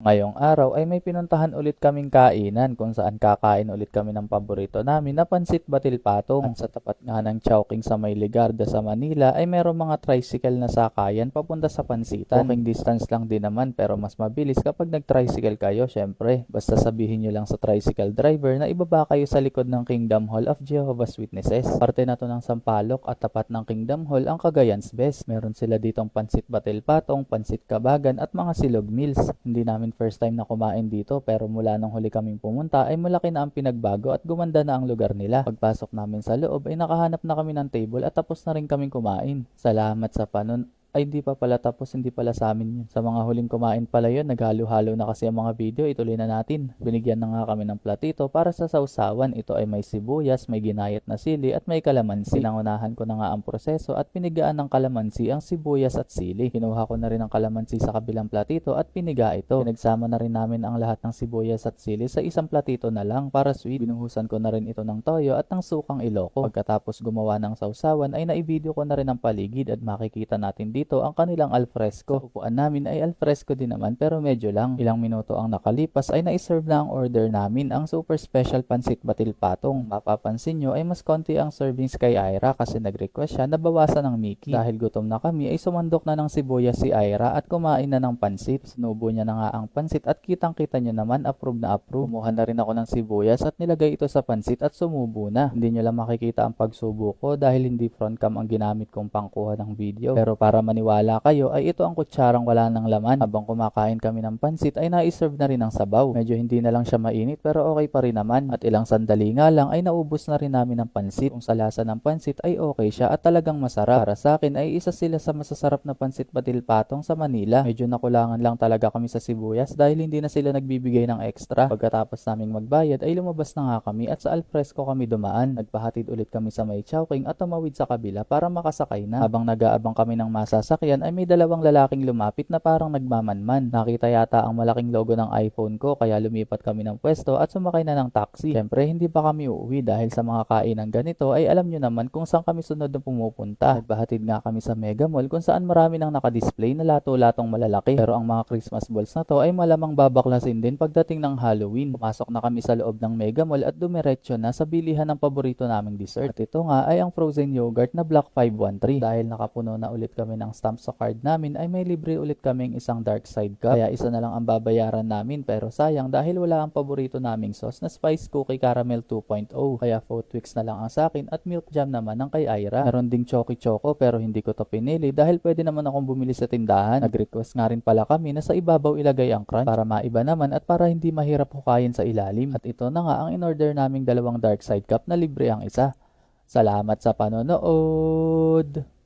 Ngayong araw ay may pinuntahan ulit kaming kainan kung saan kakain ulit kami ng paborito namin na pansit batil patong. At sa tapat nga ng Chowking sa may Ligarda sa Manila ay merong mga tricycle na sakayan papunta sa pansitan. Walking distance lang din naman pero mas mabilis kapag nag-tricycle kayo syempre. Basta sabihin nyo lang sa tricycle driver na ibaba kayo sa likod ng Kingdom Hall of Jehovah's Witnesses. Parte na to ng Sampaloc at tapat ng Kingdom Hall ang Cagayan's Best. Meron sila ditong pansit batil patong, pansit kabagan at mga silog meals. Hindi namin first time na kumain dito pero mula nung huli kaming pumunta ay malaki na ang pinagbago at gumanda na ang lugar nila. Pagpasok namin sa loob ay nakahanap na kami ng table at tapos na rin kaming kumain. Salamat sa panon ay hindi pa pala tapos hindi pala sa amin yun. Sa mga huling kumain pala yun, naghalo-halo na kasi ang mga video, ituloy na natin. Binigyan na nga kami ng platito para sa sausawan. Ito ay may sibuyas, may ginayat na sili at may kalamansi. Pinangunahan ko na nga ang proseso at pinigaan ng kalamansi ang sibuyas at sili. Kinuha ko na rin ang kalamansi sa kabilang platito at piniga ito. Pinagsama na rin namin ang lahat ng sibuyas at sili sa isang platito na lang para sweet. Binuhusan ko na rin ito ng toyo at ng sukang iloko. Pagkatapos gumawa ng sausawan ay naivideo ko na rin ang paligid at makikita natin dito ang kanilang alfresco. Sa upuan namin ay alfresco din naman pero medyo lang. Ilang minuto ang nakalipas ay naiserve na ang order namin ang super special pansit batil patong. Mapapansin nyo ay mas konti ang servings kay Ira kasi nag-request siya na bawasan ng Mickey. Dahil gutom na kami ay sumandok na ng sibuyas si Ira at kumain na ng pansit. Sinubo niya na nga ang pansit at kitang kita nyo naman approve na approve. Kumuha na rin ako ng sibuyas at nilagay ito sa pansit at sumubo na. Hindi nyo lang makikita ang pagsubo ko dahil hindi front cam ang ginamit kong pangkuha ng video. Pero para maniwala kayo ay ito ang kutsarang wala ng laman. Habang kumakain kami ng pansit ay naiserve na rin ang sabaw. Medyo hindi na lang siya mainit pero okay pa rin naman. At ilang sandali nga lang ay naubos na rin namin ang pansit. Kung sa lasa ng pansit ay okay siya at talagang masarap. Para sa akin ay isa sila sa masasarap na pansit batil patong sa Manila. Medyo nakulangan lang talaga kami sa sibuyas dahil hindi na sila nagbibigay ng extra. Pagkatapos naming magbayad ay lumabas na nga kami at sa alfresco kami dumaan. Nagpahatid ulit kami sa may Chowking at tumawid sa kabila para makasakay na. Habang nag-aabang kami ng masasakyan ay may dalawang lalaking lumapit na parang nagmamanman. Nakita yata ang malaking logo ng iPhone ko kaya lumipat kami ng pwesto at sumakay na ng taxi. Siyempre hindi pa kami uuwi dahil sa mga kainan ganito ay alam nyo naman kung saan kami sunod na pumupunta. Nagbahatid nga kami sa Mega Mall kung saan marami nang nakadisplay na lato-latong malalaki. Pero ang mga Christmas balls na to ay malamang babaklasin din pagdating ng Halloween. Pumasok na kami sa loob ng Mega Mall at dumiretso na sa bilihan ng paborito naming dessert. At ito nga ay ang frozen yogurt na Black 513. Dahil nakapuno na ulit kami ng stamp sa card namin ay may libre ulit kaming isang dark side cup. Kaya isa na lang ang babayaran namin pero sayang dahil wala ang paborito naming sauce na spice cookie caramel 2.0. Kaya four Twix na lang ang sa akin at milk jam naman ng kay Ira. Meron ding choco choco pero hindi ko to pinili dahil pwede naman akong bumili sa tindahan. Nag-request nga rin pala kami na sa ibabaw ilagay ang crunch para maiba naman at para hindi mahirap hukayin sa ilalim. At ito na nga ang in-order naming dalawang dark side cup na libre ang isa. Salamat sa panonood!